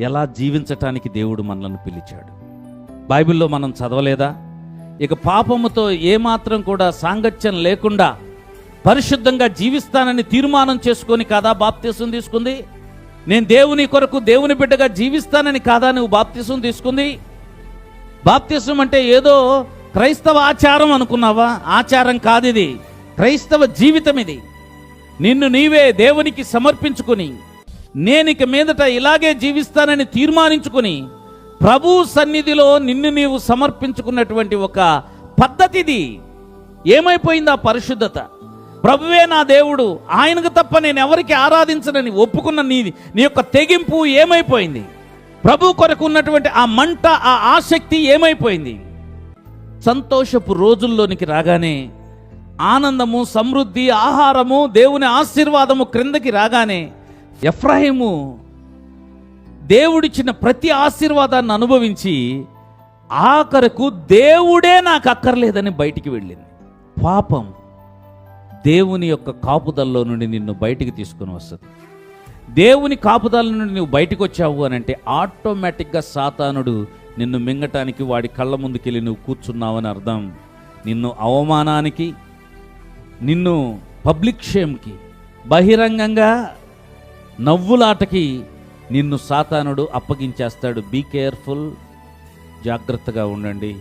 ఎలా జీవించటానికి దేవుడు మనల్ని పిలిచాడు. బైబిల్లో మనం చదవలేదా? ఇక పాపముతో ఏమాత్రం కూడా సాంగత్యం లేకుండా పరిశుద్ధంగా జీవిస్తానని తీర్మానం చేసుకొని కాదా బాప్తీసం తీసుకుంది? నేను దేవుని కొరకు దేవుని బిడ్డగా జీవిస్తానని కాదా నువ్వు బాప్తీసం తీసుకుంది? బాప్తీసం అంటే ఏదో క్రైస్తవ ఆచారం అనుకున్నావా? ఆచారం కాదు ఇది క్రైస్తవ జీవితం ఇది. నిన్ను నీవే దేవునికి సమర్పించుకుని నేను ఇక మీదట ఇలాగే జీవిస్తానని తీర్మానించుకుని ప్రభు సన్నిధిలో నిన్ను నీవు సమర్పించుకున్నటువంటి ఒక పద్ధతిది. ఏమైపోయింది ఆ పరిశుద్ధత? ప్రభువే నా దేవుడు ఆయనకు తప్ప నేను ఎవరికి ఆరాధించనని ఒప్పుకున్న నీ నీ యొక్క తెగింపు ఏమైపోయింది? ప్రభు కొరకు ఉన్నటువంటి ఆ మంట ఆ ఆసక్తి ఏమైపోయింది? సంతోషపు రోజుల్లోనికి రాగానే ఆనందము సమృద్ధి ఆహారము దేవుని ఆశీర్వాదము క్రిందకి రాగానే ఎఫ్రాహిము దేవుడిచ్చిన ప్రతి ఆశీర్వాదాన్ని అనుభవించి ఆఖరకు దేవుడే నాకు అక్కర్లేదని బయటికి వెళ్ళింది. పాపం దేవుని యొక్క కాపుదల్లో నుండి నిన్ను బయటికి తీసుకుని వస్తుంది. దేవుని కాపుదల నుండి నువ్వు బయటకు వచ్చావు అని అంటే ఆటోమేటిక్గా సాతానుడు నిన్ను మింగటానికి వాడి కళ్ళ ముందుకెళ్ళి నువ్వు కూర్చున్నావని అర్థం. నిన్ను అవమానానికి నిన్ను పబ్లిక్ షేమ్కి బహిరంగంగా నవ్వులాటకి నిన్ను సాతానుడు అప్పగించేస్తాడు. బీ కేర్ఫుల్ జాగ్రత్తగా ఉండండి.